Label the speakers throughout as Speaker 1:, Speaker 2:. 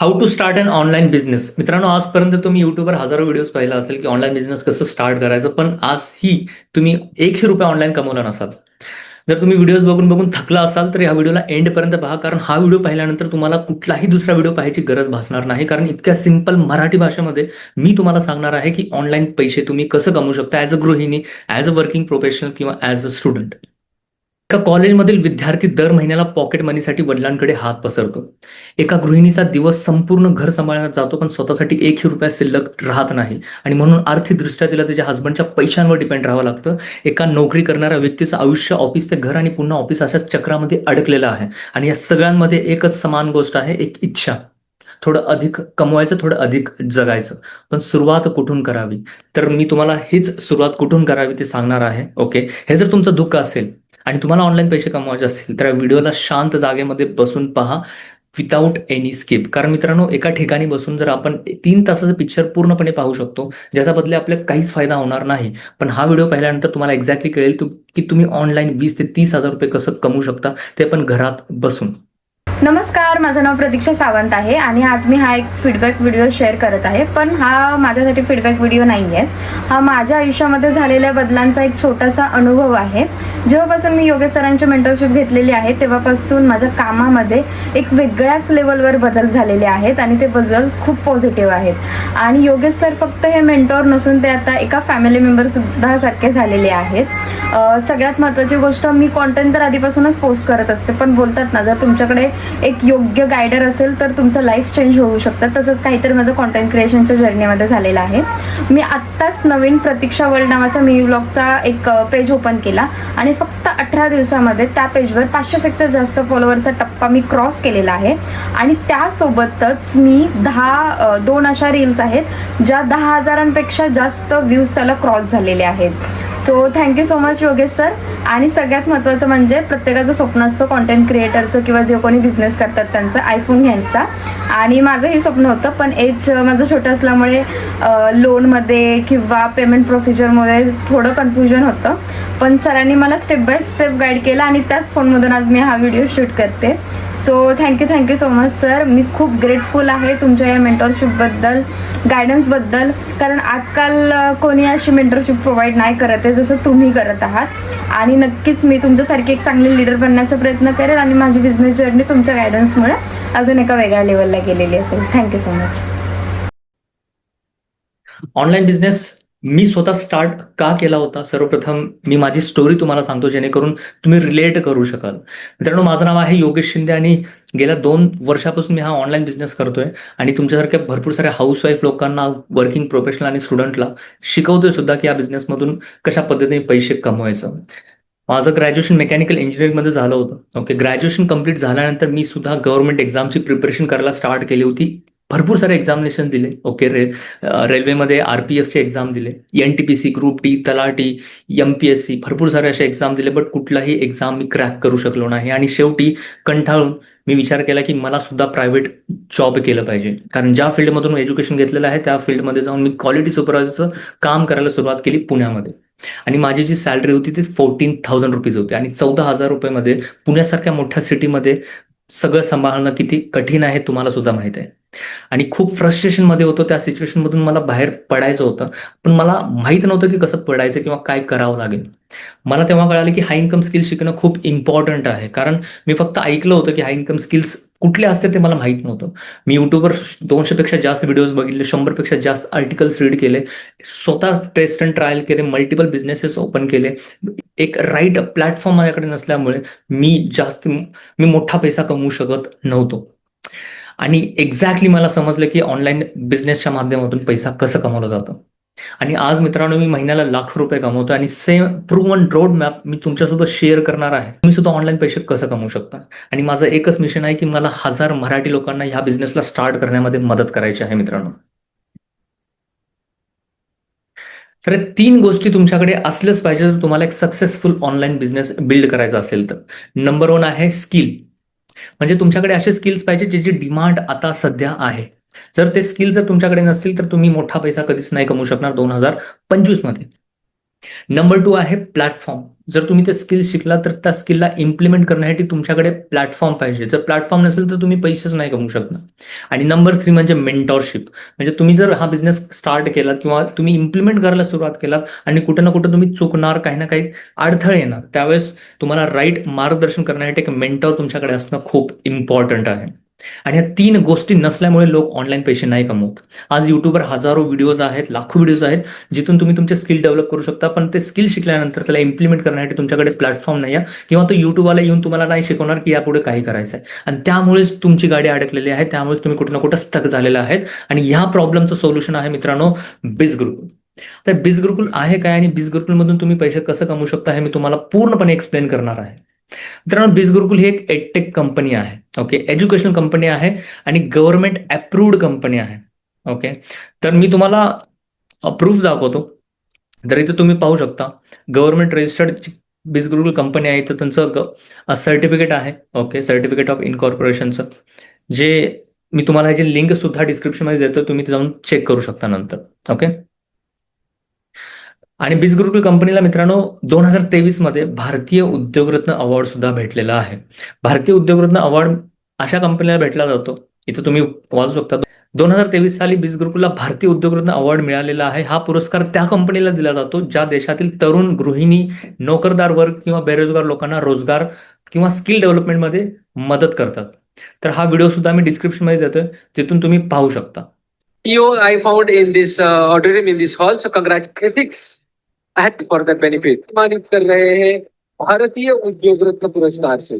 Speaker 1: How to start an online business मित्रांनो आजपर्यंत तुम्ही युट्यूबवर हजारो व्हिडिओज पाहिला असेल की ऑनलाईन बिझनेस कसं स्टार्ट करायचं पण आजही तुम्ही एकही रुपया ऑनलाईन कमवला नसाल. जर तुम्ही व्हिडिओज बघून बघून थकला असाल तर या व्हिडिओला एंडपर्यंत पहा कारण हा व्हिडिओ पाहिल्यानंतर तुम्हाला कुठलाही दुसरा व्हिडिओ पाहायची गरज भासणार नाही कारण इतक्या सिंपल मराठी भाषेमध्ये मी तुम्हाला सांगणार आहे की ऑनलाईन पैसे तुम्ही कसं कमवू शकता ॲज अ गृहिणी ॲज अ वर्किंग प्रोफेशनल किंवा ॲज अ स्टुडंट एका कॉलेजमधील विद्यार्थी दर महिन्याला पॉकेट मनीसाठी वडिलांकडे हात पसरतो. एका गृहिणीचा दिवस संपूर्ण घर सांभाळण्यात जातो पण स्वतःसाठी एकही रुपया शिल्लक राहत नाही. आणि म्हणून आर्थिकदृष्ट्या तिला त्याच्या हस्बंडच्या पैशांवर डिपेंड राहावं लागतं. एका नोकरी करणाऱ्या व्यक्तीचं आयुष्य ऑफिस ते घर आणि पुन्हा ऑफिस अशा चक्रामध्ये अडकलेलं आहे. आणि या सगळ्यांमध्ये एकच समान गोष्ट आहे एक इच्छा. थोडं अधिक कमवायचं थोडं अधिक जगायचं. पण सुरुवात कुठून करावी? तर मी तुम्हाला हीच सुरुवात कुठून करावी ते सांगणार आहे ओके? हे जर तुमचं दुःख असेल आणि तुम्हाला ऑनलाईन पैसे कमवायचे असतील तर या व्हिडिओला शांत जागेमध्ये बसून पहा विदाऊट एनी स्किप कारण मित्रांनो एका ठिकाणी बसून जर आपण तीन तासाचं पिक्चर पूर्णपणे पाहू शकतो ज्याचा बदले आपल्याला काहीच फायदा होणार नाही. पण हा व्हिडिओ पाहिल्यानंतर तुम्हाला एक्झॅक्टली कळेल की तुम्ही ऑनलाईन वीस ते तीस हजार रुपये कसं कमवू शकता ते पण घरात बसून.
Speaker 2: नमस्कार माझं नाव प्रतीक्षा सावंत आहे आणि आज मी हा एक फीडबॅक व्हिडिओ शेअर करत आहे. पण हा माझ्यासाठी फीडबॅक व्हिडिओ नाही आहे हा माझ्या आयुष्यामध्ये झालेल्या बदलांचा एक छोटासा अनुभव आहे. जेव्हापासून मी योगेश सरांची मेंटरशिप घेतलेली आहे तेव्हापासून माझ्या कामामध्ये एक वेगळ्याच लेवलवर बदल झालेले आहेत आणि ते बदल खूप पॉझिटिव्ह आहेत. आणि योगेश सर फक्त हे मेंटॉर नसून ते आता एका फॅमिली मेंबरसुद्धा सारखे झालेले आहेत. सगळ्यात महत्त्वाची गोष्ट मी कॉन्टेंट तर आधीपासूनच पोस्ट करत असते पण बोलतात ना जर तुमच्याकडे एक योग्य गायडर असेल तर तुमचं लाईफ चेंज होऊ शकतं. तसंच काहीतरी माझं कॉन्टेंट क्रिएशनच्या जर्नीमध्ये झालेलं आहे. मी आत्ताच नवीन प्रतीक्षा वर्ल्ड नावाचा मिनी ब्लॉगचा एक पेज ओपन केला. आणि फक्त अठरा दिवसामध्ये त्या पेजवर पाचशेपेक्षा जास्त फॉलोअरचा टप्पा मी क्रॉस केलेला आहे. आणि त्यासोबतच मी दहा दोन अशा रील्स आहेत ज्या दहा हजारांपेक्षा जास्त व्ह्यूज त्याला क्रॉस झालेले आहेत. So thank you so much Yogesh sir आणि सगळ्यात महत्त्वाचं म्हणजे प्रत्येकाचं स्वप्न असतं कॉन्टेंट क्रिएटरचं किंवा जे कोणी बिझनेस करतात त्यांचा आयफोन घ्यायचा. आणि माझंही स्वप्न होतं पण एज माझं छोटं असल्यामुळे लोनमध्ये किंवा पेमेंट प्रोसिजरमध्ये थोडं कन्फ्युजन होतं. पण सरांनी मला स्टेप बाय स्टेप गाईड केलं आणि त्याच फोनमधून आज मी हा व्हिडिओ शूट करते. So thank you thank you so much sir मी खूप ग्रेटफुल आहे तुमच्या या मेंटरशिपबद्दल गायडन्सबद्दल कारण आजकाल कोणी अशी मेंटरशिप प्रोव्हाइड नाही करत आहे जसं तुम्ही करत आहात. आणि नक्कीच मी तुमच्यासारखी एक चांगली लीडर बनण्याचा प्रयत्न करेल आणि माझी बिझनेस जर्नी तुमच्या गायडन्समुळे अजून एका वेगळ्या लेवलला गेलेली असेल. Thank you so much
Speaker 1: online business मी स्वतः स्टार्ट का केला होता? सर्वप्रथम मी माझी स्टोरी तुम्हाला सांगतो जेणेकरून तुम्ही रिलेट करू शकाल. मित्रांनो माझं नाव आहे योगेश शिंदे आणि गेल्या दोन वर्षापासून मी हा ऑनलाईन बिझनेस करतोय आणि तुमच्यासारख्या भरपूर साऱ्या हाऊसवाईफ लोकांना वर्किंग प्रोफेशनल आणि स्टुडंटला शिकवतोय सुद्धा की या बिझनेसमधून कशा पद्धतीने पैसे कमवायचं. माझं ग्रॅज्युएशन मेकॅनिकल इंजिनिअरिंगमध्ये झालं होतं. ओके ग्रॅज्युएशन कंप्लीट झाल्यानंतर मी सुद्धा गव्हर्नमेंट एक्झामची प्रिपरेशन करायला स्टार्ट केली होती. भरपूर सारे एक्झामिनेशन दिले. ओके रे रेल्वेमध्ये आर पी एफचे एक्झाम दिले. N T P C group T talathi M P S C भरपूर सारे असे एक्झाम दिले बट कुठलाही एक्झाम मी क्रॅक करू शकलो नाही. आणि शेवटी कंटाळून मी विचार केला की मला सुद्धा प्रायव्हेट जॉब केलं पाहिजे. कारण ज्या फील्डमधून एज्युकेशन घेतलेलं आहे त्या फील्डमध्ये जाऊन मी क्वालिटी सुपरवायझरचं काम करायला सुरुवात केली पुण्यामध्ये. आणि माझी जी सॅलरी होती ती फोर्टीन थाउजंड रुपीज होती. आणि चौदा हजार रुपयेमध्ये पुण्यासारख्या मोठ्या सिटीमध्ये सगळं सांभाळणं किती कठीण आहे तुम्हाला सुद्धा माहीत आहे. आणि खूप फ्रस्ट्रेशनमध्ये होतो त्या सिच्युएशन मधून मला बाहेर पडायचं होतं. पण मला माहीत नव्हतं की कसं पडायचं किंवा काय करावं लागेल. मला तेव्हा कळालं की हाय इन्कम स्किल शिकणं खूप इम्पॉर्टंट आहे. कारण मी फक्त ऐकलं होतं की हाय इन्कम स्किल्स कुठले असते ते मला माहीत नव्हतं. मी युट्यूबवर दोनशे पेक्षा जास्त व्हिडिओज बघितले शंभरपेक्षा जास्त आर्टिकल्स रीड केले स्वतः टेस्ट अँड ट्रायल केले मल्टिपल बिझनेसेस ओपन केले. एक राईट प्लॅटफॉर्म माझ्याकडे नसल्यामुळे मी जास्त मी मोठा पैसा कमवू शकत नव्हतो. आणि एक्झॅक्टली मला समजलं की ऑनलाईन बिझनेसच्या माध्यमातून पैसा कसं कमवलं जातं. आणि आज मित्रांनो मी महिन्याला लाख रुपये कमवतो आणि सेम प्रूव्हन रोड मॅप मी तुमच्यासोबत शेअर करणार आहे. तुम्ही सुद्धा ऑनलाईन पैसे कसं कमवू शकता? आणि माझं एकच मिशन आहे की मला हजार मराठी लोकांना ह्या बिझनेसला स्टार्ट करण्यामध्ये मदत करायची आहे मित्रांनो. तर तीन गोष्टी तुमच्याकडे असल्याच पाहिजे जर तुम्हाला एक सक्सेसफुल ऑनलाईन बिझनेस बिल्ड करायचा असेल तर. नंबर वन आहे स्किल म्हणजे तुमच्याकडे असे स्किल्स पाहिजे ज्याची डिमांड आता सध्या आहे. जर ते स्किल जर तुमच्याकडे नसतील तर तुम्ही मोठा पैसा कधीच नाही कमवू शकणार दोन हजार पंचवीसमध्ये. नंबर टू आहे प्लॅटफॉर्म जर तुम्ही ते स्किल शिकला तर त्या स्किलला इम्प्लिमेंट करण्यासाठी तुमच्याकडे प्लॅटफॉर्म पाहिजे. जर प्लॅटफॉर्म नसेल तर तुम्ही पैसेच नाही कमवू शकणार. आणि नंबर थ्री म्हणजे मेंटॉरशिप म्हणजे तुम्ही जर हा बिझनेस स्टार्ट केलात किंवा तुम्ही इम्प्लिमेंट करायला सुरुवात केलात आणि कुठं ना कुठं तुम्ही चुकणार काही ना काही अडथळे येणार त्यावेळेस तुम्हाला राईट मार्गदर्शन करण्यासाठी एक मेंटॉर तुमच्याकडे असणं खूप इम्पॉर्टंट आहे. आणि या तीन गोष्टी नसल्यामुळे लोक ऑनलाईन पैसे नाही कमवत. आज युट्यूबवर हजारो व्हिडिओज आहेत लाखो व्हिडिओज आहेत जिथून तुम्ही तुमचे स्किल डेव्हलप करू शकता पण ते स्किल शिकल्यानंतर त्याला इम्प्लिमेंट करण्यासाठी तुमच्याकडे प्लॅटफॉर्म नाही आहे किंवा तो युट्यूबवाला येऊन तुम्हाला नाही शिकवणार की यापुढे काही करायचं आहे. आणि त्यामुळेच तुमची गाडी अडकलेली आहे त्यामुळेच तुम्ही कुठं ना कुठं स्टक झालेला आहेत. आणि ह्या प्रॉब्लेमचं सोल्युशन आहे मित्रांनो बिज ग्रुप तर बिज गुरुकुल आहे काय? आणि बिज गुरुकुलमधून तुम्ही पैसे कसं कमवू शकता हे मी तुम्हाला पूर्णपणे एक्सप्लेन करणार आहे. मित्रांनो बीज गुरुकुल ही एक एडटेक कंपनी आहे ओके एज्युकेशनल कंपनी आहे आणि गव्हर्नमेंट अप्रूव्ड कंपनी आहे ओके तर मी तुम्हाला प्रूफ दाखवतो. तर इथे तुम्ही पाहू शकता गव्हर्नमेंट रजिस्टर्ड बीज गुरुकुल कंपनी आहे. इथं त्यांचं सर्टिफिकेट आहे ओके सर्टिफिकेट ऑफ इनकॉर्पोरेशनचं जे मी तुम्हाला ह्याची लिंक सुद्धा डिस्क्रिप्शनमध्ये देतो तुम्ही जाऊन चेक करू शकता नंतर ओके आणि बीज गुरुकुल कंपनीला मित्रांनो दोन हजार तेवीसमध्ये भारतीय उद्योगरत्न अवॉर्ड सुद्धा भेटलेला आहे. भारतीय उद्योगरत्न अवॉर्ड अशा कंपनीला भेटला जातो. इथं तुम्ही वाचू शकता. दोन हजार तेवीस साली बीज गुरुकुलला भारतीय उद्योगरत्न अवॉर्ड मिळालेला आहे. हा पुरस्कार त्या कंपनीला दिला जातो ज्या देशातील तरुण गृहिणी नोकरदार वर्ग किंवा बेरोजगार लोकांना रोजगार किंवा स्किल डेव्हलपमेंटमध्ये मदत करतात. तर हा व्हिडिओ सुद्धा मी डिस्क्रिप्शनमध्ये देतोय. तिथून तुम्ही पाहू शकता.
Speaker 3: EO I found in this uh, auditorium in this hall. So congratulations for the benefit. सम्मानित कर रहे हैं भारतीय उद्योग रत्न पुरस्कार से.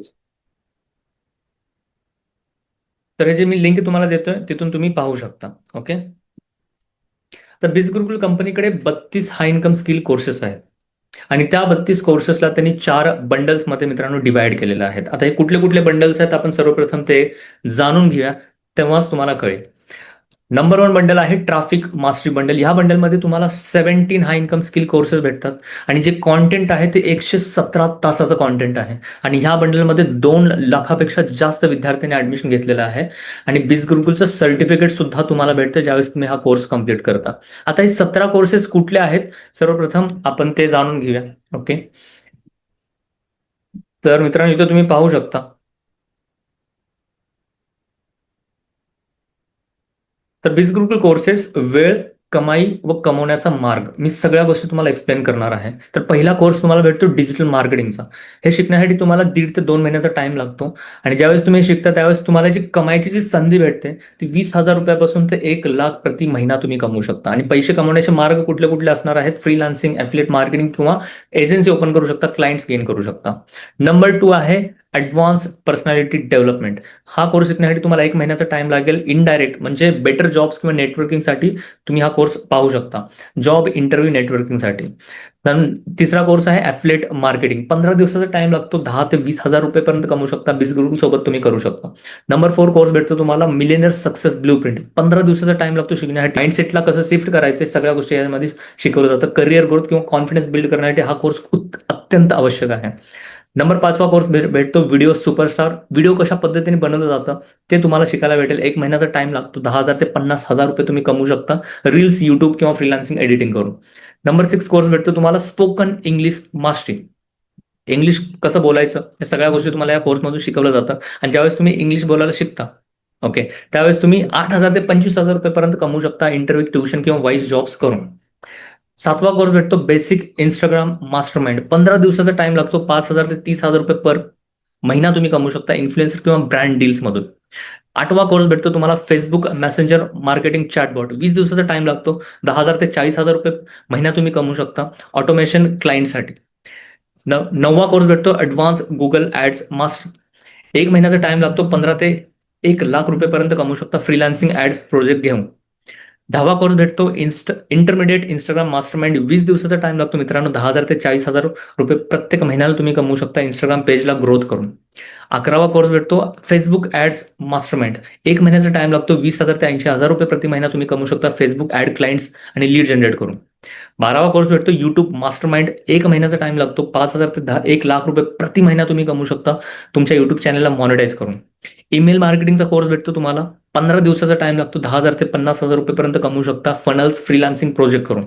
Speaker 1: तर हे जे मी लिंक तुम्हाला देतोय तिथून तुम्ही पाहू शकता ओके तर बिज गुरुकुल कंपनीकडे बत्तीस हाय इन्कम स्किल कोर्सेस आहेत. आणि त्या बत्तीस कोर्सेसला त्यांनी चार बंडल्समध्ये मित्रांनो डिवाइड केलेले आहेत. आता हे कुठले कुठले बंडल्स आहेत आपण सर्वप्रथम ते जाणून घेऊया तेव्हाच तुम्हाला कळेल. नंबर वन बंडल आहे ट्राफिक मास्टरी बंडल ह्या बंडलमध्ये तुम्हाला seventeen high income skill courses भेटतात. आणि जे कॉन्टेंट आहे ते एकशे सतरा तासाचं कॉन्टेंट आहे. आणि ह्या बंडलमध्ये दोन लाखापेक्षा जास्त विद्यार्थ्यांनी ऍडमिशन घेतलेलं आहे. आणि बीस गुरुकुलचं सर्टिफिकेट सुद्धा तुम्हाला भेटतं ज्यावेळेस तुम्ही हा कोर्स कंप्लीट करता. आता हे सतरा कोर्सेस कुठले आहेत? सर्वप्रथम आपण ते जाणून घेऊया. ओके तर मित्रांनो इथं तुम्ही पाहू शकता. तर बिज गुरुकुल कोर्सेस वेळ कमाई व कमवण्याचा मार्ग. मी सगळ्या गोष्टी तुम्हाला एक्सप्लेन करणार आहे. तर पहिला कोर्स तुम्हाला भेटतो डिजिटल मार्केटिंगचा हे शिकण्यासाठी तुम्हाला दीड ते दोन महिन्याचा टाइम लागतो. आणि ज्यावेळेस तुम्ही शिकता त्यावेळेस तुम्हाला जी कमाईची जी संधी भेटते ती वीस हजार रुपयापासून ते एक लाख प्रति महिना तुम्ही कमवू शकता. आणि पैसे कमवण्याचे मार्ग कुठले कुठले असणार आहेत? फ्रीलान्सिंग ॲफिलेट मार्केटिंग किंवा एजन्सी ओपन करू शकता क्लायंट्स गेन करू शकता. नंबर टू आहे ॲडव्हान्स पर्सनॅलिटी डेव्हलपमेंट हा कोर्स शिकण्यासाठी तुम्हाला एक महिन्याचा टाइम लागेल. इनडायरेक्ट म्हणजे बेटर जॉब्स किंवा नेटवर्किंगसाठी तुम्ही हा कोर्स पाहू शकता. जॉब इंटरव्ह्यू नेटवर्किंगसाठी तिसरा कोर्स आहे ॲफलेट मार्केटिंग पंधरा दिवसाचा टाइम लागतो. दहा ते वीस हजार रुपयेपर्यंत कमवू शकता. बिझ ग्रुप सोबत तुम्ही करू शकता. नंबर फोर कोर्स भेटतो तुम्हाला मिलेनियर सक्सेस ब्लू प्रिंट पंधरा दिवसाचा टाइम लागतो शिकण्यासाठी. माइंडसेटला कसं शिफ्ट करायचं सगळ्या गोष्टी यामध्ये शिकवलं जातं. करिअर ग्रोथ किंवा कॉन्फिडन्स बिल्ड करण्यासाठी हा कोर्स खूप अत्यंत आवश्यक आहे. नंबर पाचवा कोर्स भेटतो व्हिडिओ सुपरस्टार व्हिडिओ कशा पद्धतीने बनवलं जातं? ते तुम्हाला शिकायला भेटेल. एक महिन्याचा टाइम लागतो. दहा हजार ते पन्नास हजार रुपये तुम्ही कमवू शकता. रील्स युट्यूब किंवा फ्रीलान्सिंग एडिटिंग करून. नंबर सिक्स कोर्स भेटतो तुम्हाला स्पोकन इंग्लिश मास्टरी इंग्लिश कसं बोलायचं? या सगळ्या गोष्टी तुम्हाला या कोर्समधून शिकवलं जातं आणि ज्यावेळेस तुम्ही इंग्लिश बोलायला शिकता ओके त्यावेळेस तुम्ही आठ हजार ते पंचवीस हजार रुपयेपर्यंत कमवू शकता इंटरव्ह्यू ट्युशन किंवा वाईस जॉब्स करून. सातवा कोर्स भेटतो बेसिक इंस्टाग्राम मास्टर माइंड पंधरा दिवसाचा टाइम लागतो पाच हजार ते तीस हजार रुपये पर महिना तुम्ही कमवू शकता इन्फ्लुएन्सर किंवा ब्रँड डील्स मधून. आठवा कोर्स भेटतो तुम्हाला फेसबुक मेसेंजर मार्केटिंग चॅटबॉट वीस दिवसाचा टाइम लागतो दहा हजार ते चाळीस हजार रुपये महिना तुम्ही कमवू शकता ऑटोमेशन क्लायंटसाठी न नववा कोर्स भेटतो ऍडव्हान्स गुगल ऍड्स मास्टर एक महिन्याचा टाइम लागतो पंधरा ते एक लाख रुपयेपर्यंत कमवू शकता फ्रीलान्सिंग ऍड्स प्रोजेक्ट घेऊन. दहावा कोर्स भेटतो. इन्स्ट इंटरमिडिएट इंस्टाग्राम मास्टर माइंड वीस दिवसाचा टाइम लागतो मित्रांनो. दहा हजार ते चाळीस हजार रुपये प्रत्येक महिन्याला तुम्ही कमवू शकता इंस्टाग्राम पेजला ग्रोथ करून. अकरावा कोर्स भेटतो. फेसबुक ऍड्स मास्टर माइंड एक महिन्याचा टाइम लागतो. वीस हजार ते ऐंशी हजार रुपये प्रति महिना तुम्ही कमवू शकता फेसबुक ऍड क्लायंट्स आणि लीड जनरेट करून. बारावा कोर्स भेटतो. युट्यूब मास्टर माइंड एक महिन्याचा टाइम लागतो. पाच हजार ते दहा एक लाख रुपये प्रति महिना तुम्ही कमवू शकता. तुमच्या युट्यूब चॅनलला मॉनिटाईज करून. ईमेल मार्केटिंगचा कोर्स भेटतो तुम्हाला. पंधरा दिवसाचा टाइम लागतो दहा हजार ते पन्नास हजार रुपयेपर्यंत कमवू शकता फनल्स फ्रीलान्सिंग प्रोजेक्ट करून.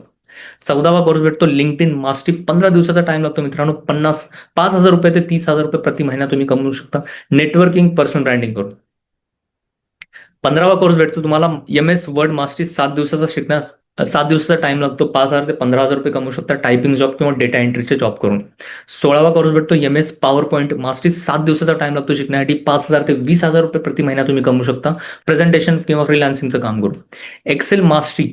Speaker 1: चौदावा कोर्स भेटतो लिंक्ड इन मास्टरी पंधरा दिवसाचा टाइम लागतो मित्रांनो पन्नास पाच हजार रुपये ते तीस हजार रुपये प्रति महिना तुम्ही कमवू शकता. नेटवर्किंग पर्सनल ब्रँडिंग करून. पंधरावा कोर्स भेटतो तुम्हाला एम एस वर्ड मास्टरी सात दिवसाचा शिकण्यास सात दिवसाचा टाइम लागतो. पाच हजार ते पंधरा हजार रुपये कमवू शकता टायपिंग जॉब किंवा डेटा एंट्रीचे जॉब करून. सोळावा कोर्स भेटतो M S PowerPoint mastery सात दिवसाचा टाइम लागतो शिकण्यासाठी. पाच हजार ते वीस हजार रुपये प्रति महिना तुम्ही कमवू शकता. प्रेझेंटेशन किंवा फ्रीलान्सिंगचं काम करून. एक्सेल मास्टरी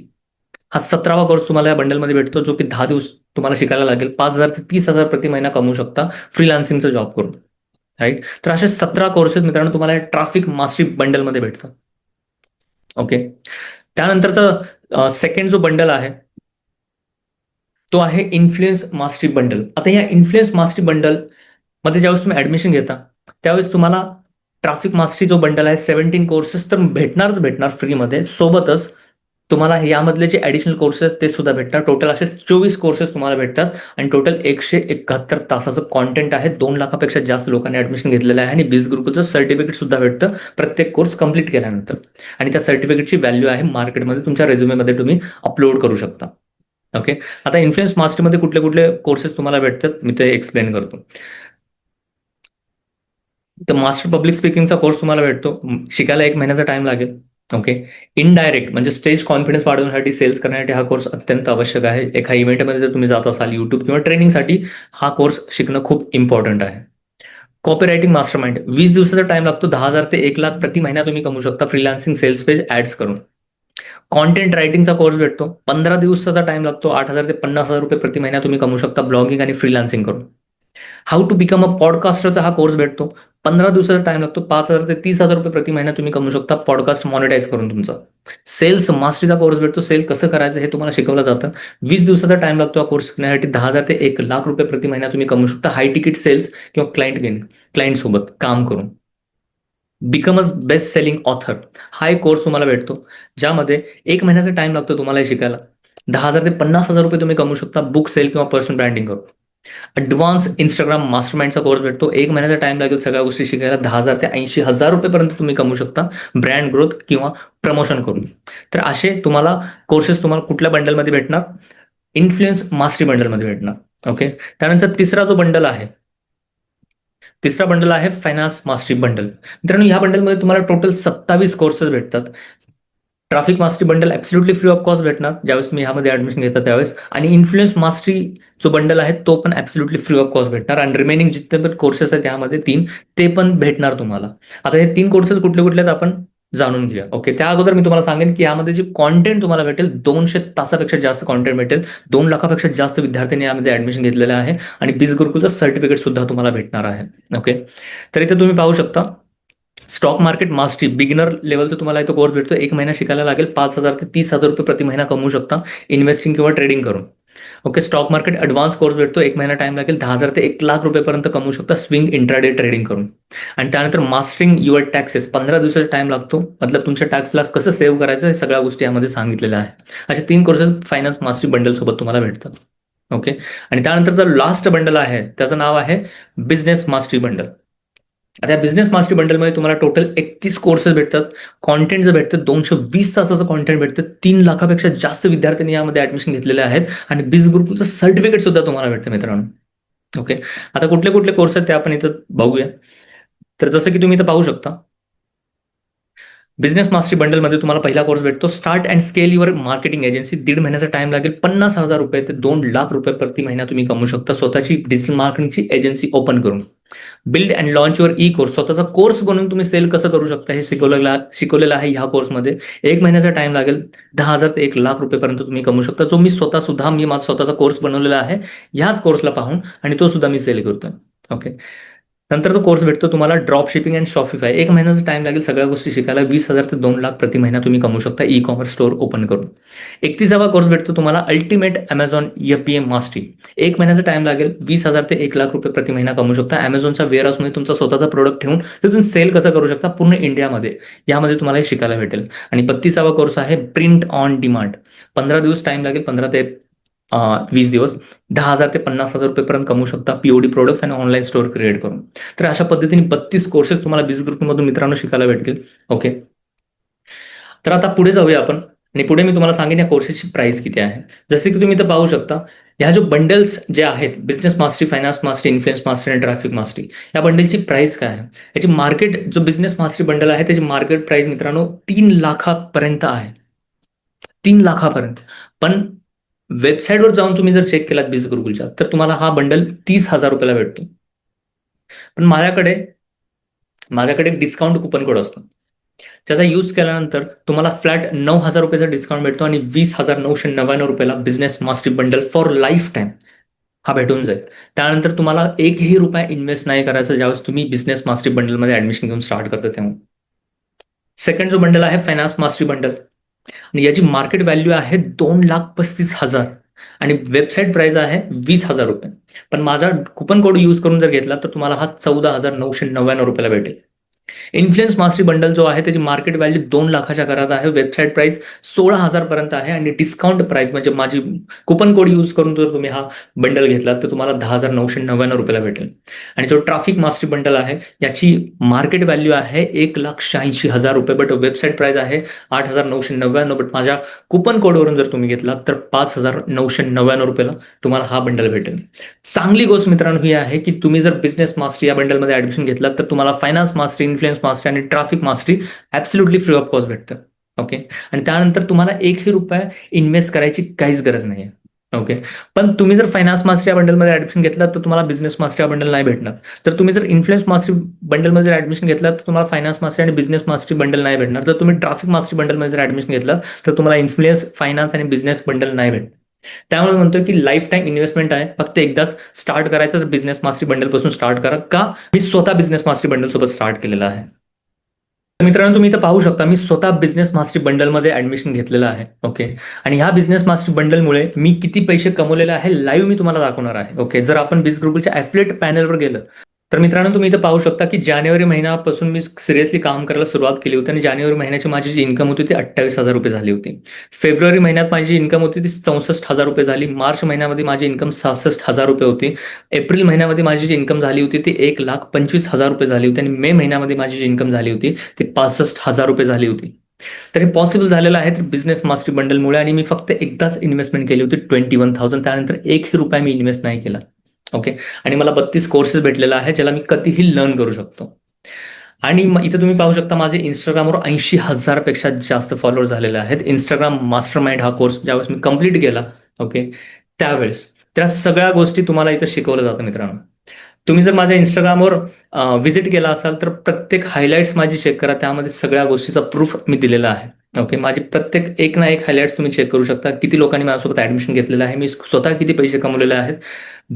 Speaker 1: हा सतरावा कोर्स तुम्हाला या बंडलमध्ये भेटतो जो की दहा दिवस तुम्हाला शिकायला लागेल. पाच हजार ते तीस हजार प्रति महिना कमवू शकता फ्रीलान्सिंगचा जॉब करून. राईट तर असे सतरा कोर्सेस मित्रांनो तुम्हाला ट्रॅफिक मास्टरी बंडलमध्ये भेटतात. ओके त्यानंतरचा सेकंड जो बंडल आहे तो आहे इन्फ्लुएन्स मास्टरी बंडल आता या इन्फ्लुएन्स मास्टरी बंडलमध्ये ज्यावेळेस तुम्ही ऍडमिशन घेता त्यावेळेस तुम्हाला ट्राफिक मास्टरी जो बंडल आहे सेव्हन्टीन कोर्सेस तर भेटणारच भेटणार फ्रीमध्ये सोबतच तुम्हाला यामधले जे ऍडिशनल कोर्सेस ते सुद्धा भेटतात. टोटल असे चोवीस कोर्सेस तुम्हाला भेटतात. आणि टोटल एकशे एकाहत्तर तासाचं कॉन्टेंट आहे. दोन लाखापेक्षा जास्त लोकांनी ऍडमिशन घेतलेलं आहे. आणि बीस ग्रुपचं सर्टिफिकेट सुद्धा भेटतं. प्रत्येक कोर्स कंप्लीट केल्यानंतर. आणि त्या सर्टिफिकेटची व्हॅल्यू आहे मार्केटमध्ये तुमच्या रेझ्युमेमध्ये तुम्ही अपलोड करू शकता. ओके आता इन्फ्लुएन्स मास्टरमध्ये कुठले कुठले कोर्सेस तुम्हाला भेटतात? मी ते एक्सप्लेन करतो. तर मास्टर पब्लिक स्पीकिंगचा कोर्स तुम्हाला भेटतो. शिकायला एक महिन्याचा टाइम लागेल. ओके इनडायरेक्ट म्हणजे स्टेज कॉन्फिडन्स वाढवण्यासाठी सेल्स करण्यासाठी हा कोर्स अत्यंत आवश्यक आहे. एका इव्हेंटमध्ये जर तुम्ही जात असाल युट्यूब किंवा ट्रेनिंगसाठी हा कोर्स शिकणं खूप इम्पॉर्टंट आहे. कॉपी रायटिंग मास्टर माइंड वीस दिवसाचा टाइम लागतो. दहा हजार ते एक लाख प्रति महिना तुम्ही कमवू शकता फ्रीलान्सिंग सेल्स पेज ऍड्स करून. कॉन्टेंट रायटिंगचा कोर्स भेटतो. पंधरा दिवसाचा टाइम लागतो. आठ हजार ते पन्नास हजार रुपये प्रति महिना तुम्ही कमवू शकता ब्लॉगिंग आणि फ्रीलान्सिंग करून. हाऊ टू बिकम अ पॉडकास्टरचा हा कोर्स भेटतो. पंधरा दिवसाचा टाइम लागतो. पाच हजार ते तीस हजार रुपये प्रति महिना तुम्ही कमवू शकता. पॉडकास्ट मॉनिटाईज करून तुमचा. सेल्स मास्टरीचा कोर्स भेटतो. सेल कसं करायचं हे तुम्हाला शिकवलं जातं. वीस दिवसाचा टाइम लागतो हा कोर्स शिकण्यासाठी दहा हजार ते एक लाख रुपये प्रति महिना तुम्ही कमवू शकता. हाय तिकीट सेल्स किंवा क्लायंट गेन क्लायंट सोबत काम करून. Become a best selling author हा एक कोर्स तुम्हाला भेटतो. ज्यामध्ये एक महिन्याचा टाइम लागतो तुम्हाला हे शिकायला. दहा हजार ते पन्नास हजार रुपये तुम्ही कमवू शकता. बुक सेल किंवा पर्सनल ब्रँडिंग करून. ॲडव्हान्स इंस्टाग्राम मास्टर माइंडचा कोर्स भेटतो. एक महिन्याचा टाइम लागेल सगळ्या गोष्टी शिकायला. दहा हजार ते ऐंशी हजार रुपयेपर्यंत तुम्ही कमवू शकता ब्रँड ग्रोथ किंवा प्रमोशन करून. तर असे तुम्हाला कोर्सेस तुम्हाला कुठल्या बंडलमध्ये भेटणार? इन्फ्लुएन्स मास्टरी बंडलमध्ये भेटणार. ओके त्यानंतर तिसरा जो बंडल आहे तिसरा बंडल आहे फायनान्स मास्टरी बंडल मित्रांनो ह्या बंडलमध्ये तुम्हाला टोटल सत्तावीस कोर्सेस भेटतात. Traffic mastery bundle absolutely free of cost भेटणार. ज्यावेळेस तुम्ही ह्यामध्ये ऍडमिशन घेता त्यावेळेस. आणि इन्फ्लुएन्स मास्टरी जो बंडल आहे तो पण ऍब्सल्युटली फ्री ऑफ कॉस्ट भेटणार. आणि रिमेनिंग जितके पण कोर्सेस आहेत त्यामध्ये तीन ते पण भेटणार तुम्हाला. आता हे तीन कोर्सेस कुठले कुठले आहेत आपण जाणून घेऊया. ओके त्या अगोदर मी तुम्हाला सांगेन की यामध्ये जे कॉन्टेंट तुम्हाला भेटेल दोनशे तासापेक्षा जास्त कॉन्टेंट भेटेल. दोन लाखापेक्षा जास्त विद्यार्थ्यांनी यामध्ये ऍडमिशन घेतलेलं आहे. आणि बीज गुरुकुलचं सर्टिफिकेट सुद्धा तुम्हाला भेटणार आहे. ओके तर इथे तुम्ही पाहू शकता. स्टॉक मार्केट मास्टरी बिगिनर लेवलचा तुम्हाला इथं कोर्स भेटतो एक महिना शिकायला लागेल. पाच हजार ते तीस हजार रुपये प्रति महिना कमवू शकता इन्व्हेस्टिंग किंवा ट्रेडिंग करून. Okay stock market advance course भेटतो एक महिना टाइम लागेल. दहा हजार ते एक लाख रुपयेपर्यंत कमवू शकता स्विंग इंट्राडे ट्रेडिंग करून. आणि त्यानंतर मास्टरिंग युअर टॅक्सेस पंधरा दिवसाचा टाइम लागतो. मतलब तुमच्या टॅक्सला कसं सेव्ह करायचं हे सगळ्या गोष्टी यामध्ये सांगितलेल्या आहे असे तीन कोर्सेस फायनान्स मास्टरी बंडल सोबत तुम्हाला भेटतात. ओके आणि त्यानंतर जो लास्ट बंडल आहे त्याचं नाव आहे बिझनेस मास्टरी बंडल आता बिझनेस मास्टरी बंडलमध्ये तुम्हाला टोटल एकतीस कोर्सेस भेटतात. कॉन्टेंट जे भेटतं दोनशे वीस तासाचं कॉन्टेंट भेटतं. तीन लाखापेक्षा जास्त विद्यार्थ्यांनी यामध्ये ऍडमिशन घेतलेले आहेत. आणि बिझ ग्रुपचं सर्टिफिकेट सुद्धा तुम्हाला भेटतं मित्रांनो. ओके आता कुठले कुठले कोर्स आहेत ते आपण इथं बघूया. तर जसं की तुम्ही इथं पाहू शकता. बिझनेस मास्टरी बंडलमध्ये तुम्हाला पहिला कोर्स भेटतो. Start and scale your marketing agency दीड महिन्याचा टाइम लागेल. पन्नास हजार रुपये ते दोन लाख रुपये प्रति महिना तुम्ही कमवू शकता स्वतःची डिजिटल मार्केटिंगची एजन्सी ओपन करून. Build and launch your e course स्वतःचा कोर्स बनवून तुम्ही सेल कसं करू शकता हे शिकवलेलं शिकवलेलं आहे ह्या कोर्समध्ये एक महिन्याचा टाइम लागेल. दहा हजार ते एक लाख रुपयेपर्यंत तुम्ही कमवू शकता. जो मी स्वतः सुद्धा मी माझा स्वतःचा कोर्स बनवलेला आहे ह्याच कोर्सला पाहून आणि तो सुद्धा मी सेल करतोय. ओके नंतर तो कोर्स भेटतो तुम्हाला ड्रॉप शिपिंग अँड शॉपिफाय एक महिन्याचा टाइम लागेल सगळ्या गोष्टी शिकायला. वीस हजार ते दोन लाख प्रति महिना तुम्ही कमवू शकता ई कॉमर्स स्टोअर ओपन करून. एकतीसावा कोर्स भेटतो तुम्हाला ultimate Amazon F P M mastery एक महिन्याचा टाइम लागेल वीस हजार ते एक लाख रुपये प्रति महिना कमवू शकता. अमेझॉनच्या वेअरहाऊसमध्ये तुमचा स्वतःचा प्रोडक्ट ठेवून तिथून सेल कसं करू शकता? पूर्ण इंडियामध्ये यामध्ये तुम्हाला हे शिकायला भेटेल. आणि बत्तीसावा कोर्स आहे प्रिंट ऑन डिमांड पंधरा दिवस टाइम लागेल पंधरा ते वीस दिवस दहा हजार ते पन्नास हजार रुपयेपर्यंत कमवू शकता पीओडी प्रोडक्ट्स आणि ऑनलाईन स्टोअर क्रिएट करून. तर अशा पद्धतीने बत्तीस कोर्सेस तुम्हाला बिझ ग्रुपमधून मित्रांनो शिकायला भेटतील. ओके तर आता पुढे जाऊया आपण आणि पुढे मी तुम्हाला सांगेन या कोर्सेसची प्राइस किती आहे. जसे की तुम्ही इथं पाहू शकता ह्या जो बंडल्स जे आहेत business mastery finance mastery influence mastery आणि ट्रॅफिक मास्टरी या बंडलची प्राइस काय आहे? याची मार्केट जो बिझनेस मास्टरी बंडल आहे त्याची मार्केट प्राइस मित्रांनो तीन लाखापर्यंत आहे. तीन लाखापर्यंत. पण वेबसाईटवर जाऊन तुम्ही जर चेक केलात बिझ गुरुकुलच्या तर तुम्हाला हा बंडल तीस हजार रुपयाला भेटतो. पण माझ्याकडे माझ्याकडे एक डिस्काउंट कुपन कोड असतो. त्याचा यूज केल्यानंतर तुम्हाला फ्लॅट नऊ हजार रुपयाचा डिस्काउंट भेटतो आणि वीस हजार नऊशे नव्याण्णव रुपयाला business mastery bundle for lifetime हा भेटून जाईल. त्यानंतर तुम्हाला एकही रुपया इन्व्हेस्ट नाही करायचा ज्यावेळेस तुम्ही बिझनेस मास्टरी बंडलमध्ये ऍडमिशन घेऊन स्टार्ट करता तेव्हा. सेकंड जो बंडल आहे फायनान्स मास्टरी बंडल आणि याची मार्केट व्हॅल्यू आहे दोन लाख पस्तीस हजार. आणि वेबसाईट प्राइस आहे वीस हजार रुपये. पण माझा कुपन कोड यूज करून जर घेतला तर तुम्हाला हा चौदा हजार नऊशे नव्याण्णव रुपयाला भेटेल. इन्फ्लुएन्स मास्टरी बंडल जो आहे त्याची मार्केट व्हॅल्यू दोन लाखाच्या घरात आहे. वेबसाईट प्राइस सोळा हजार पर्यंत आहे आणि डिस्काउंट प्राइस म्हणजे माझी कुपन कोड यूज करून जर तुम्ही हा बंडल घेतला तर तुम्हाला दहा हजार नऊशे नव्याण्णव रुपयाला भेटेल. आणि जो ट्रॅफिक मास्टरी बंडल आहे याची मार्केट व्हॅल्यू आहे एक लाख शहाऐंशी हजार रुपये. बट वेबसाईट प्राइस आहे आठ हजार नऊशे नव्याण्णव. बट माझ्या कुपन कोडवरून जर तुम्ही घेतला तर पाच हजार नऊशे नव्याण्णव रुपयाला तुम्हाला हा बंडल भेटेल. चांगली गोष्ट मित्रांनो ही आहे की तुम्ही जर बिझनेस मास्टरी या बंडलमध्ये ऍडमिशन घेतला तर तुम्हाला फायनान्स मास्टरी इन्फ्लुएन्स मास्टरी आणि traffic mastery absolutely free of cost भेटतं. ओके आणि त्यानंतर तुम्हाला एकही रुपया इन्व्हेस्ट करायची काहीच गरज नाही ओके पण तुम्ही जर फायनान्स मास्टरी या बंडलमध्ये ऍडमिशन घेतला तर तुम्हाला बिझनेस मास्टरी या बंडल नाही भेटणार. तर तुम्ही जर इन्फ्लुएन्स मास्टरी बंडलमध्ये जर ऍडमिशन घेतला तर तुम्हाला फायनान्स मास्टरी आणि बिझनेस मास्टरी बंडल नाही भेटणार. जर तुम्ही ट्रॅफिक मास्टरी बंडलमध्ये जर ऍडमिशन घेतला तर तुम्हाला इन्फ्लुएन्स फायनान्स आणि बिझनेस बंडल नाही भेटणार. त्यामुळे म्हणतोय की लाईफ टाईम इन्व्हेस्टमेंट आहे. फक्त एकदाच स्टार्ट करायचं तर बिझनेस मास्टरी बंडलपासून स्टार्ट करा. का? मी स्वतः बिझनेस मास्टरी बंडल सोबत स्टार्ट केलेला आहे. तर मित्रांनो तुम्ही इथं पाहू शकता मी स्वतः बिझनेस मास्टरी बंडलमध्ये ऍडमिशन घेतलेलं आहे. ओके आणि ह्या बिझनेस मास्टरी बंडलमुळे मी किती पैसे कमवलेले आहे लाईव्ह मी तुम्हाला दाखवणार आहे. ओके जर आपण बिझ ग्रुपच्या ऍफलेट पॅनलवर गेलं तर मित्रांनो तुम्ही इथं पाहू शकता की जानेवारी महिन्यापासून मी सिरियसली काम करायला सुरुवात केली होती आणि जानेवारी महिन्याची माझी जी इन्कम होती ती अठ्ठावीस हजार रुपये झाली होती. फेब्रुवारी महिन्यात माझी इन्कम होती ती चौसष्ट हजार रुपये झाली. मार्च महिन्यामध्ये माझी इन्कम सहासष्ट हजार रुपये होती. एप्रिल महिन्यामध्ये माझी जी इन्कम झाली होती ती एक लाख पंचवीस हजार रुपये झाली होती आणि मे महिन्यामध्ये माझी जी इन्कम झाली होती ती पासष्ट हजार रुपये झाली होती. तर हे पॉसिबल झालेलं आहे तर बिझनेस मास्टर बंडलमुळे आणि मी फक्त एकदाच इन्व्हेस्टमेंट केली होती ट्वेंटी वन थाउजंड त्यानंतर एकही रुपया मी इन्व्हेस्ट नाही केला. ओके आणि मला बत्तीस कोर्सेस भेटलेला आहे ज्याला मी कधीही लर्न करू शकतो. आणि इथे इथं तुम्ही पाहू शकता माझे इंस्टाग्रामवर ऐंशी हजारपेक्षा जास्त फॉलोअर झालेले आहेत. इंस्टाग्राम मास्टर माइंड हा कोर्स ज्यावेळेस मी कंप्लीट केला ओके त्यावेळेस. त्या सगळ्या गोष्टी तुम्हाला इथं शिकवलं जातं मित्रांनो. तुम्ही जर माझ्या इंस्टाग्रामवर व्हिजिट केला असाल तर प्रत्येक हायलाइट्स माझी चेक करा. त्यामध्ये सगळ्या गोष्टीचा प्रूफ मी दिलेला आहे. ओके माझे प्रत्येक एक ना एक हायलाइट्स तुम्ही चेक करू शकता. किती लोकांनी माझ्यासोबत ऍडमिशन घेतलेलं आहे? मी स्वतः किती पैसे कमवलेले आहेत?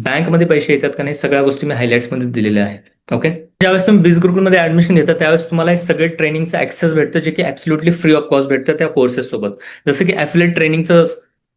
Speaker 1: बँकमध्ये पैसे येतात का नाही? सगळ्या गोष्टी मी हायलाइट्समध्ये दिलेल्या आहेत. ओके ज्यावेळेस तुम्ही बिझ ग्रुपमध्ये ऍडमिशन घेता त्यावेळेस तुम्हाला हे सगळे ट्रेनिंगचं ऍक्सेस भेटतं जे की ऍब्सोल्युटली फ्री ऑफ कॉस्ट भेटतं त्या कोर्सेस सोबत. जसं की ऍफिलेट ट्रेनिंगचं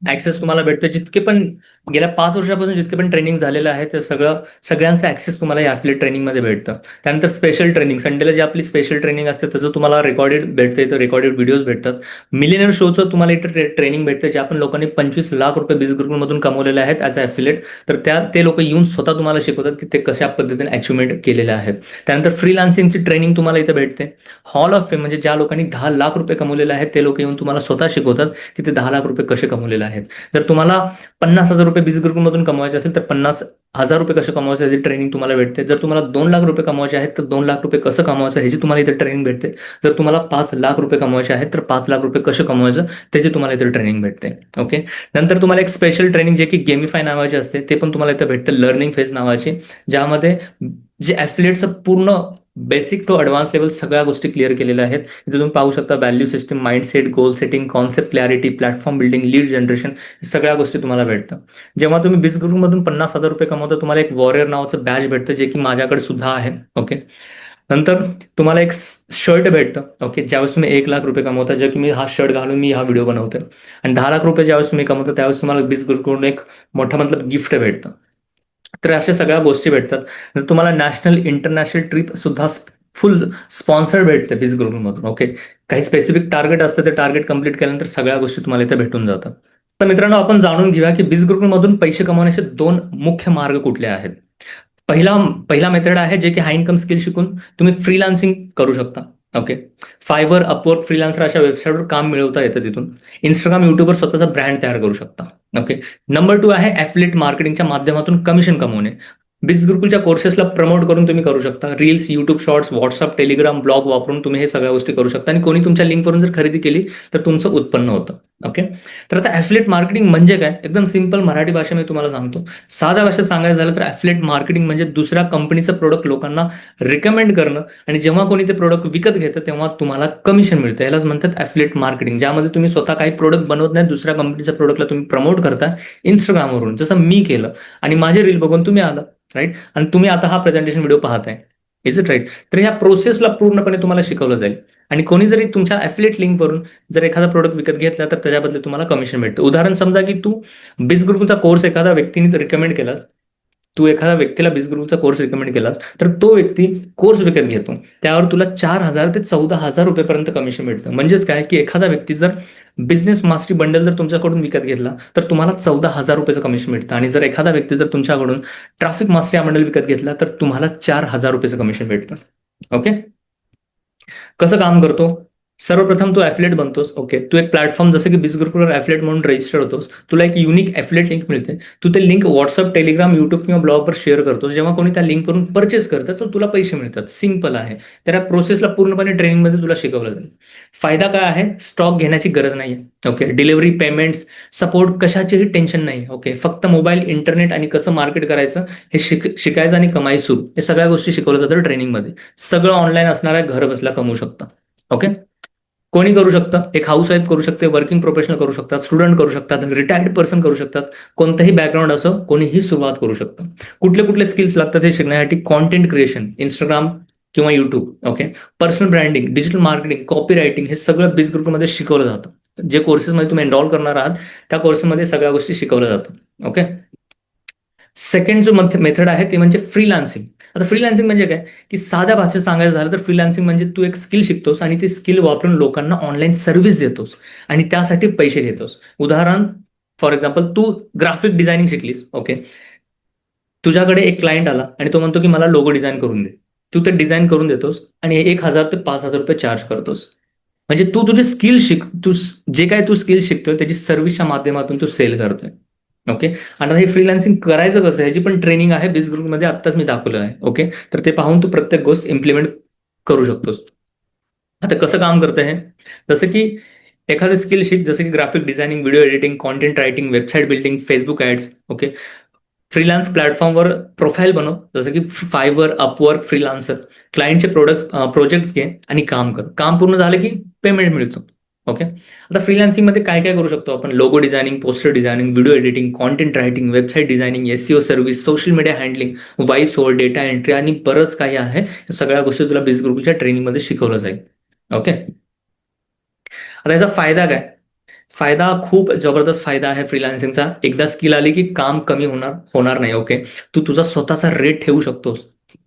Speaker 1: ऍक्सेस तुम्हाला भेटतं जितके पण गेल्या पाच वर्षापासून जितके पण ट्रेनिंग झालेलं आहे ते सगळं सगळ्यांचं ऍक्सेस तुम्हाला या ऍफिलेट ट्रेनिंगमध्ये भेटतं. त्यानंतर स्पेशल ट्रेनिंग संडेला जी आपली स्पेशल ट्रेनिंग असते त्याचं तुम्हाला रेकॉर्डेड भेटते तर रेकॉर्डेड व्हिडिओज भेटतात. मिलिनियर शोचं तुम्हाला इथं ट्रेनिंग भेटतं जे आपण लोकांनी पंचवीस लाख रुपये बिझ ग्रुपमधून कमवलेले आहेत ॲज अ ॲफिलेट तर त्या ते लोक येऊन स्वतः तुम्हाला शिकवतात की ते कशा पद्धतीने अचिव्हमेंट केलेले आहेत त्यानंतर फ्रीलान्सिंगची ट्रेनिंग तुम्हाला इथं भेटते. हॉल ऑफ फेम म्हणजे ज्या लोकांनी दहा लाख रुपये कमवलेले आहेत ते लोक येऊन तुम्हाला स्वतः शिकवतात की ते दहा लाख रुपये कसे कमवलेले आहेत. जर तुम्हाला पन्नास हजार रुपये बिझ ग्रुपमधून कमवायचे असेल तर पन्नास हजार रुपये कसे कमवायचे याची ट्रेनिंग तुम्हाला भेटते. जर तुम्हाला दोन लाख रुपये कमवायचे आहेत तर दोन लाख रुपये कसं कमवायचं ह्याची तुम्हाला इथे ट्रेनिंग भेटते. जर तुम्हाला पाच लाख रुपये कमवायचे आहेत तर पाच लाख रुपये कसं कमवायचं त्याची तुम्हाला इथे ट्रेनिंग भेटते. ओके नंतर तुम्हाला एक स्पेशल ट्रेनिंग जे की गेमिफाय नावाची असते ते पण तुम्हाला इथे भेटते लर्निंग फेज नावाची ज्यामध्ये जे ॲफिलेटचं पूर्ण बेसिक टू ॲडव्हान्स लेवल सगळ्या गोष्टी क्लिअर केलेल्या आहेत. इथे तुम्ही पाहू शकता value system mindset goal setting concept clarity platform building lead generation सगळ्या गोष्टी तुम्हाला भेटतं जेव्हा तुम्ही बिझ ग्रुपमधून पन्नास हजार रुपये कमवता तुम्हाला एक वॉरियर नावाचं बॅच भेटतं जे की माझ्याकडे सुद्धा आहे. ओके नंतर तुम्हाला एक शर्ट भेटतं. ओके ज्यावेळेस तुम्ही एक लाख रुपये कमवता जे की मी हा शर्ट घालून मी हा व्हिडिओ बनवतोय. आणि दहा लाख रुपये ज्यावेळेस तुम्ही कमवता त्यावेळेस तुम्हाला बिझ ग्रुपकडून एक मोठा मतलब गिफ्ट भेटतं. तर अशा सगळ्या गोष्टी भेटतात. तर तुम्हाला नॅशनल इंटरनॅशनल ट्रिप सुद्धा फुल स्पॉन्सर भेटते बिझ ग्रुपमधून ओके? काही स्पेसिफिक टार्गेट असतं ते टार्गेट कंप्लीट केल्यानंतर सगळ्या गोष्टी तुम्हाला इथे भेटून जातात. तर मित्रांनो आपण जाणून घेऊया की बिझ ग्रुपमधून पैसे कमवण्याचे दोन मुख्य मार्ग कुठले आहेत. पहिला पहिला मेथड आहे जे की हाय इन्कम स्किल शिकून तुम्ही फ्रीलान्सिंग करू शकता. ओके फायबर अपवर्क फ्रीलान्सर अशा वेबसाईटवर काम मिळवता येतं तिथून. इंस्टाग्राम युट्यूबवर स्वतःचा ब्रँड तयार करू शकता. ओके नंबर टू आहे ॲफलेट मार्केटिंगच्या माध्यमातून कमिशन कमवणे. बिझ गुरुकुलच्या कोर्सेसला प्रमोट करून तुम्ही करू शकता. Reels YouTube shorts WhatsApp Telegram blog वापरून तुम्ही हे सगळ्या गोष्टी करू शकता. आणि कोणी तुमच्या लिंकवरून जर खरेदी केली तर तुमचं उत्पन्न होतं. ओके तर आता ऍफलेट मार्केटिंग म्हणजे काय? एकदम सिंपल मराठी भाषा मी तुम्हाला सांगतो. साध्या भाषेत सांगायचं झालं तर ऍफलेट मार्केटिंग म्हणजे दुसऱ्या कंपनीचं प्रोडक्ट लोकांना रिकमेंड करणं आणि जेव्हा कोणी ते प्रोडक्ट विकत घेतं तेव्हा तुम्हाला कमिशन मिळतं. यालाच म्हणतात ॲफलेट मार्केटिंग ज्यामध्ये तुम्ही स्वतः काही प्रोडक्ट बनवत नाही दुसऱ्या कंपनीच्या प्रोडक्टला तुम्ही प्रमोट करता इंस्टाग्रामवरून जसं मी केलं आणि माझे रील बघून तुम्ही आला राईट आणि तुम्ही आता हा प्रेझेंटेशन व्हिडिओ पाहताय. इज इट राईट तर ह्या प्रोसेसला पूर्णपणे तुम्हाला शिकवलं जाईल. आणि कोणी जरी तुमच्या ॲफिलेट लिंकवरून जर एखादा प्रोडक्ट विकत घेतला तर त्याच्याबद्दल तुम्हाला कमिशन मिळतं उदाहरण समजा की तू बिझ ग्रुपचा कोर्स एखादा व्यक्तीने रिकमेंड केला तू एखाद्या व्यक्तीला बिझ ग्रुपचा कोर्स रिकमेंड केला तर तो व्यक्ती कोर्स विकत घेतो. त्यावर तुला चार हजार ते चौदा हजार रुपयेपर्यंत कमिशन मिळतं म्हणजेच काय? की एखादा व्यक्ती जर बिझनेस मास्टरी बंडल जर तुमच्याकडून विकत घेतला तर तुम्हाला चौदा हजार रुपयाचं कमिशन मिळतं आणि जर एखादा व्यक्ती जर तुमच्याकडून ट्रॅफिक मास्टरी बंडल विकत घेतला तर तुम्हाला चार हजार रुपयाचं कमिशन मिळतं ओके कसं काम करतो? सर्वप्रथम तू ॲफलेट बनतोस ओके तू एक प्लॅटफॉर्म जसं की बिझग्रुपवर ॲफलेट म्हणून रजिस्टर होतोस तुला एक युनिक ॲफलेट लिंक मिळते. तू ते लिंक व्हॉट्सअप टेलिग्राम युट्यूब किंवा ब्लॉगवर शेअर करतोस. जेव्हा कोणी त्या लिंकवरून परचेस करतं तर तुला पैसे मिळतात. सिंपल आहे. त्या प्रोसेसला पूर्णपणे ट्रेनिंगमध्ये तुला शिकवलं जाईल. फायदा काय आहे? स्टॉक घेण्याची गरज नाही ओके डिलिव्हरी पेमेंट्स सपोर्ट कशाचीही टेन्शन नाही ओके फक्त मोबाईल इंटरनेट आणि कसं मार्केट करायचं हे शिक शिकायचं आणि कमाई सुरू हे सगळ्या गोष्टी शिकवल्या जातात ट्रेनिंगमध्ये सगळं ऑनलाईन असणारा घर बसला कमवू शकता ओके कोणी करू शकतं? एक हाऊस वाईफ करू शकते वर्किंग प्रोफेशनल करू शकतात स्टुडंट करू शकतात रिटायर्ड पर्सन करू शकतात. कोणतंही बॅकग्राऊंड असं कोणीही सुरुवात करू शकतं. कुठले कुठले स्किल्स लागतात हे शिकण्यासाठी कॉन्टेंट क्रिएशन इंस्टाग्राम किंवा YouTube okay personal branding digital marketing copywriting हे सगळं बिझ ग्रुपमध्ये शिकवलं जातं. जे कोर्सेसमध्ये तुम्ही एनरॉल करणार आहात त्या कोर्सेसमध्ये सगळ्या गोष्टी शिकवल्या जातात ओके सेकंड जो मेथड आहे ते म्हणजे फ्रीलान्सिंग आता फ्रीलान्सिंग म्हणजे काय? की साध्या भाषेत सांगायचं झालं तर फ्रीलान्सिंग म्हणजे तू एक स्किल शिकतोस आणि ती स्किल वापरून लोकांना ऑनलाईन सर्व्हिस देतोस आणि त्यासाठी पैसे घेतोस. उदाहरण फॉर एक्झाम्पल तू ग्राफिक डिझायनिंग शिकलीस ओके तुझ्याकडे एक क्लायंट आला आणि तो म्हणतो की मला लोगो डिझाईन करून दे. तू ते डिझाईन करून देतोस आणि एक हजार ते पाच हजार रुपये चार्ज करतोस. म्हणजे तू तुझे स्किल शिक तू जे काय तू स्किल शिकतोय त्याची सर्व्हिसच्या माध्यमातून तू सेल करतोय. ओके आणि हे फ्रीलान्सिंग करायचं कसं ह्याची पण ट्रेनिंग आहे. बिझ ग्रुपमध्ये आत्ताच मी दाखवलं आहे. ओके तर ते पाहून तू प्रत्येक गोष्ट इम्प्लिमेंट करू शकतोस. आता कसं काम करतं हे? जसं की एखादं स्किल शीट जसं की graphic designing video editing content writing website building Facebook ads okay freelance प्लॅटफॉर्मवर प्रोफाईल बनव. जसं की फायबर अपवर्क फ्रीलान्सर क्लायंटचे प्रोडक्ट प्रोजेक्ट्स घे आणि काम कर. काम पूर्ण झालं की पेमेंट मिळतो. ओके आता फ्रीलान्सिंगमध्ये काय काय करू शकतो आपण? Logo designing poster designing video editing content writing website designing SEO service social media handling voice over data entry आणि बरंच काही आहे. सगळ्या गोष्टी तुला बिझ ग्रुपच्या ट्रेनिंगमध्ये शिकवलं जाईल. ओके आता याचा फायदा काय? फायदा खूप जबरदस्त फायदा आहे फ्रीलान्सिंगचा एकदा स्किल आली की काम कमी होणार होणार नाही ओके तू तुझा स्वतःचा रेट ठेवू शकतोस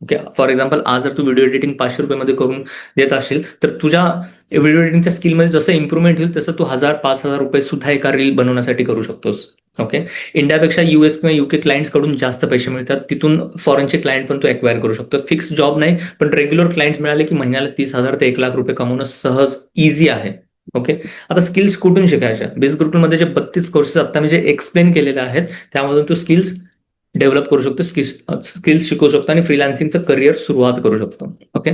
Speaker 1: ओके फॉर एक्झाम्पल आज जर तू व्हिडिओ एडिटिंग पाचशे रुपयामध्ये करून देत असेल तर तुझ्या व्हिडिओ एडिटिंगच्या स्किलमध्ये जसं इम्प्रूव्हमेंट होईल तसं तू हजार पाच हजार रुपये सुद्धा एका रील बनवण्यासाठी करू शकतोस ओके इंडियापेक्षा युएस किंवा युके क्लायंट्सकडून जास्त पैसे मिळतात. तिथून फॉरेनचे क्लायंट पण तू एक्वायर करू शकतो फिक्स जॉब नाही पण रेग्युलर क्लायंट्स मिळाले की महिन्याला तीस हजार ते एक लाख रुपये कमवणं सहज इझी आहे. ओके आता स्किल्स कुठून शिकायच्या? बिझ ग्रुपमध्ये जे बत्तीस कोर्सेस आता मी जे एक्सप्लेन केलेले आहेत त्यामधून तू स्किल्स डेव्हलप करू शकतो स्किल्स स्किल्स शिकवू शकतो आणि फ्रीलान्सिंगचं करिअर सुरुवात करू शकतो. ओके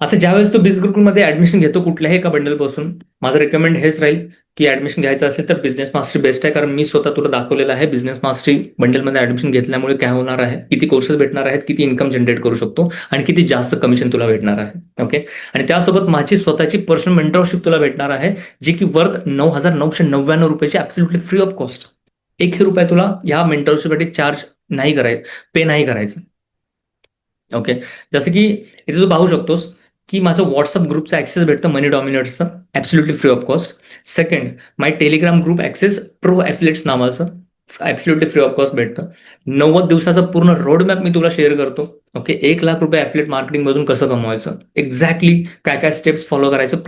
Speaker 1: आता ज्यावेळेस तू बिझ ग्रुपमध्ये ऍडमिशन घेतो कुठल्याही एका बंडलपासून माझं रेकमेंड हेच राहील. की ऍडमिशन घ्यायचं असेल तर बिझनेस मास्टरी बेस्ट आहे. कारण मी स्वतः तुला दाखवलेलं आहे बिझनेस मास्टरी बंडलमध्ये ऍडमिशन घेतल्यामुळे काय होणार आहे? किती कोर्सेस भेटणार आहेत? किती इन्कम जनरेट करू शकतो? आणि किती जास्त कमिशन तुला भेटणार आहे? ओके आणि त्यासोबत माझी स्वतःची पर्सनल मेंटरशिप तुला भेटणार आहे जी की वर्थ नऊ हजार नऊशे नव्याण्णव रुपयाची ऍब्सोल्युटली फ्री ऑफ कॉस्ट एकही रुपये तुला या मेंटरशिपसाठी चार्ज नाही करायचं पे नाही करायचं. ओके जसं की इथे तू पाहू शकतोस की माझं व्हॉट्सअप ग्रुपचा ऍक्सेस भेटतं money डॉमिनेटरचं absolutely free of cost second my Telegram group access pro affiliates नावाचं. ॲब्सोल्युटली फ्री ऑफ कॉस्ट भेटतं. नव्वद दिवसाचा पूर्ण रोड मॅप मी तुला शेअर करतो. ओके एक लाख रुपये ॲफलेट मार्केटिंगमधून कसं कमवायचं? एक्झॅक्टली काय काय स्टेप्स फॉलो करायचं?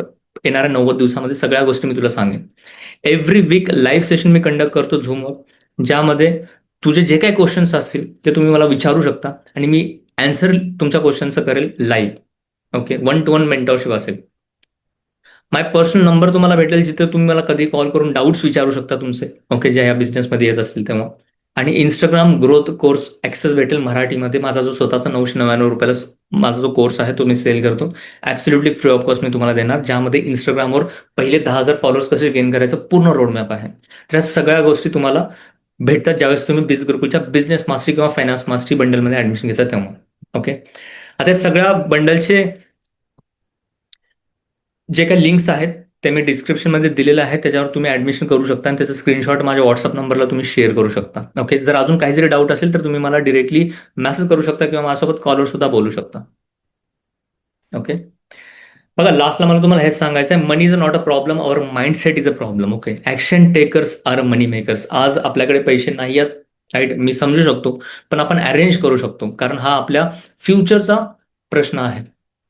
Speaker 1: येणाऱ्या नव्वद दिवसामध्ये सगळ्या गोष्टी मी तुला सांगेन. एव्हरी वीक लाईव्ह सेशन मी कंडक्ट करतो झूमवर ज्यामध्ये तुझे जे काही क्वेश्चन्स असतील ते तुम्ही मला विचारू शकता आणि मी अँसर तुमच्या क्वेश्चनचं करेल live okay one to one mentorship असेल. माय पर्सनल नंबर तुम्हाला भेटेल जिथे तुम्ही मला कधी कॉल करून डाऊट्स विचारू शकता तुमचे. ओके ज्या या बिझनेसमध्ये येत असतील तेव्हा. आणि इंस्टाग्राम ग्रोथ कोर्स ॲक्सेस भेटेल मराठीमध्ये. माझा जो स्वतःचा नऊशे नव्याण्णव रुपयाला माझा जो कोर्स आहे तो मी सेल करतो. ॲब्सोल्युटली फ्री ऑफ कॉस्ट मी तुम्हाला देणार. ज्यामध्ये इंस्टाग्रामवर पहिले दहा हजार फॉलोअर्स कसे गेन करायचं पूर्ण रोडमॅप आहे. तर या सगळ्या गोष्टी तुम्हाला भेटतात ज्यावेळेस तुम्ही बिझ गुरुकुलच्या बिझनेस मास्टरी किंवा फायनान्स मास्टरी बंडलमध्ये ऍडमिशन घेता तेव्हा. ओके. आता सगळ्या बंडलचे जे काही लिंक्स आहेत ते मी डिस्क्रिप्शनमध्ये दिलेलं आहे त्याच्यावर तुम्ही ऍडमिशन करू शकता आणि त्याचं स्क्रीनशॉट माझ्या व्हॉट्सअप नंबरला तुम्ही शेअर करू शकता. ओके. जर अजून काही जरी डाऊट असेल तर तुम्ही मला डिरेक्टली मेसेज करू शकता किंवा माझ्यासोबत कॉलवर सुद्धा बोलू शकता. ओके. बघा लास्टला मला तुम्हाला हेच सांगायचं आहे money is not a problem our mindset is a problem okay. Action takers are money makers आज आपल्याकडे पैसे नाही आहेत राईट मी समजू शकतो पण आपण अरेंज करू शकतो कारण हा आपल्या फ्युचरचा प्रश्न आहे.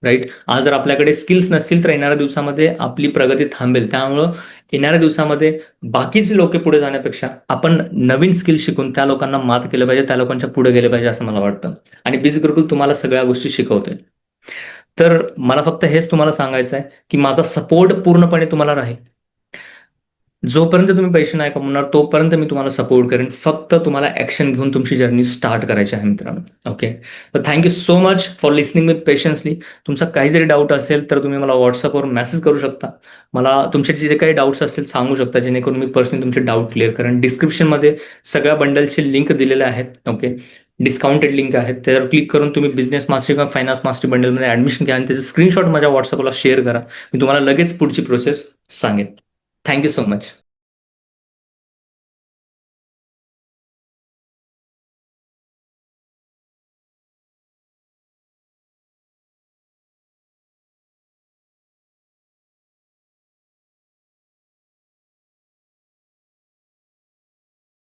Speaker 1: राईट आज जर आपल्याकडे स्किल्स नसतील तर येणाऱ्या दिवसामध्ये आपली प्रगती थांबेल. त्यामुळं येणाऱ्या दिवसामध्ये बाकीचे लोक पुढे जाण्यापेक्षा आपण नवीन स्किल शिकून त्या लोकांना मात केलं पाहिजे त्या लोकांच्या पुढे गेले पाहिजे असं मला वाटतं. आणि बीज गुरुकुल तुम्हाला सगळ्या गोष्टी शिकवते तर मला फक्त हेच तुम्हाला सांगायचं आहे की माझा सपोर्ट पूर्णपणे तुम्हाला राहील. जोपर्यंत तुम्ही पैसे नाही कमवणार तोपर्यंत मी तुम्हाला सपोर्ट करेन. फक्त तुम्हाला ऍक्शन घेऊन तुमची जर्नी स्टार्ट करायची आहे मित्रांनो. ओके तर thank you so much for listening with patiently तुमचा काही जरी डाऊट असेल तर तुम्ही मला व्हॉट्सअपवर मेसेज करू शकता. मला तुमचे जे काही डाऊट्स असतील सांगू शकता. जेणेकरून मी पर्सनली तुमचे डाऊट क्लिअर करेन. डिस्क्रिप्शनमध्ये सगळ्या बंडलचे लिंक दिलेले आहेत. ओके डिस्काउंटेड लिंक आहेत. त्याच्यावर क्लिक करून तुम्ही बिझनेस मास्टर किंवा फायनान्स मास्टर बंडलमध्ये ऍडमिशन घ्या आणि त्याचे स्क्रीनशॉट माझ्या व्हॉट्सअपला शेअर करा. मी तुम्हाला लगेच पुढची प्रोसेस सांगेन. Thank you so much